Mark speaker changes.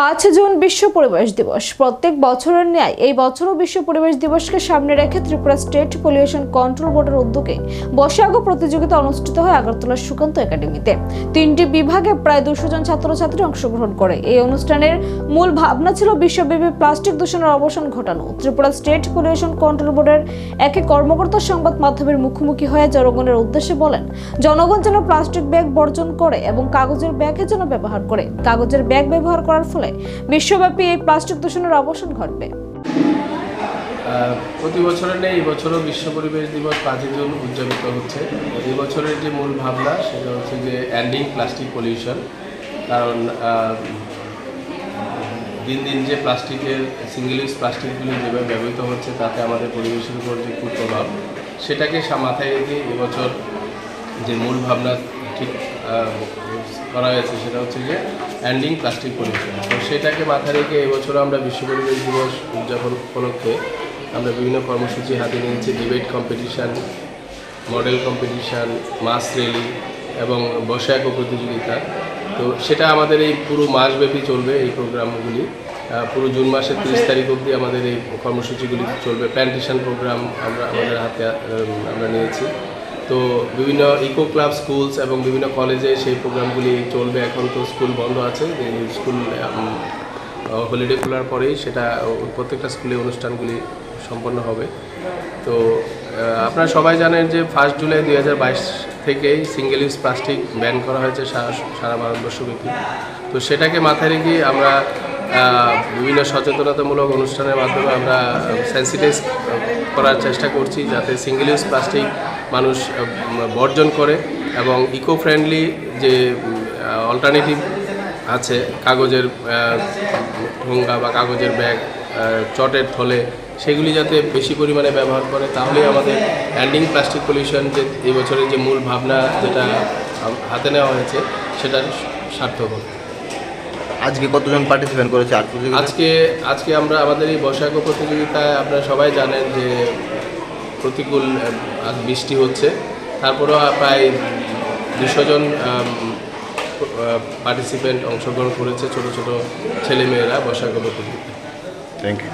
Speaker 1: পাঁচ জুন বিশ্ব পরিবেশ দিবস। প্রত্যেক বছরের ন্যায় এই বছরও বিশ্ব পরিবেশ দিবসকে সামনে রেখে ত্রিপুরা স্টেট পলিউশন কন্ট্রোল বোর্ডের উদ্যোগে বৈশাখ প্রতিযোগিতা অনুষ্ঠিত হয় আগরতলার সুকান্ত একাডেমিতে। তিনটি বিভাগে প্রায় দুশো জন ছাত্রছাত্রী অংশগ্রহণ করে। এই অনুষ্ঠানের মূল ভাবনা ছিল বিশ্বব্যাপী প্লাস্টিক দূষণের অবসান ঘটানো। ত্রিপুরা স্টেট পলিউশন কন্ট্রোল বোর্ডের একে কর্মকর্তা সংবাদ মাধ্যমের মুখোমুখি হয়ে জনগণের উদ্দেশ্যে বলেন, জনগণ যেন প্লাস্টিক ব্যাগ বর্জন করে এবং কাগজের ব্যাগের জন্য ব্যবহার করে। কাগজের ব্যাগ ব্যবহার করার ফলে বিশ্বব্যাপী এই প্লাস্টিক দূষণের অবসান ঘটবে।
Speaker 2: প্রতি বছরের নেই এই বছরও বিশ্ব পরিবেশ দিবস পাঁচই জুন উদযাপিত হচ্ছে। এই বছরের যে মূল ভাবনা সেটা হচ্ছে যে অ্যান্ডিং প্লাস্টিক পলিউশন কারণ দিন দিন যে প্লাস্টিকের সিঙ্গেল ইউজ প্লাস্টিকগুলি যেভাবে ব্যবহৃত হচ্ছে, তাতে আমাদের পরিবেশের উপর যে কুপ্রভাব, সেটাকে মাথায় রেখে এবছর যে মূল ভাবনা, ঠিক করা হয়েছে সেটা হচ্ছে যে অ্যান্ডিং প্লাস্টিক পলিউশন তো সেটাকে মাথায় রেখে এবছর আমরা বিশ্ব পরিবেশ দিবস উদযাপন উপলক্ষে আমরা বিভিন্ন কর্মসূচি হাতে নিয়েছি debate competition model competition mass rally এবং বর্ষায়ক প্রতিযোগিতা। তো সেটা আমাদের এই পুরো মাসব্যাপী চলবে এই প্রোগ্রামগুলি। পুরো জুন মাসের তিরিশ তারিখ অবধি আমাদের এই কর্মসূচিগুলি চলবে। প্ল্যান্টেশন প্রোগ্রাম আমরা আমাদের হাতে আমরা নিয়েছি। তো বিভিন্ন ইকো ক্লাব স্কুলস এবং বিভিন্ন কলেজে সেই প্রোগ্রামগুলি চলবে। এখন তো স্কুল বন্ধ আছে। স্কুল হলিডে খোলার পরেই সেটা প্রত্যেকটা স্কুলে অনুষ্ঠানগুলি সম্পন্ন হবে। তো আপনারা সবাই জানেন যে ফার্স্ট জুলাই দুই হাজার বাইশ থেকেই সিঙ্গেল ইউজ প্লাস্টিক ব্যান করা হয়েছে সারা সারা ভারতবর্ষব্যাপী তো সেটাকে মাথায় রেখে আমরা বিভিন্ন সচেতনতামূলক অনুষ্ঠানের মাধ্যমে আমরা সেন্সিটাইজ করার চেষ্টা করছি যাতে সিঙ্গেল ইউজ প্লাস্টিক মানুষ বর্জন করে এবং ইকো ফ্রেন্ডলি যে অল্টারনেটিভ আছে, কাগজের ঠোঙ্গা বা কাগজের ব্যাগ চটের থলে, সেগুলি যাতে বেশি পরিমাণে ব্যবহার করে, তাহলেই আমাদের অ্যান্ডিং প্লাস্টিক পলিউশন যে, এই বছরের যে মূল ভাবনা যেটা হাতে নেওয়া হয়েছে সেটা সার্থক হবে।
Speaker 3: আজকে কতজন পার্টিসিপেট করেছে? আর্ট প্রতিযোগিতা?
Speaker 2: আজকে আজকে আমরা আমাদের এই বৈশাখ প্রতিযোগিতায় আপনারা সবাই জানেন যে প্রতিকূল আজ বৃষ্টি হচ্ছে। তারপরেও প্রায় দুশো জন পার্টিসিপেন্ট অংশগ্রহণ করেছে ছোট ছোট ছেলেমেয়েরা বৈশাখ প্রতিযোগিতায়।
Speaker 3: Thank you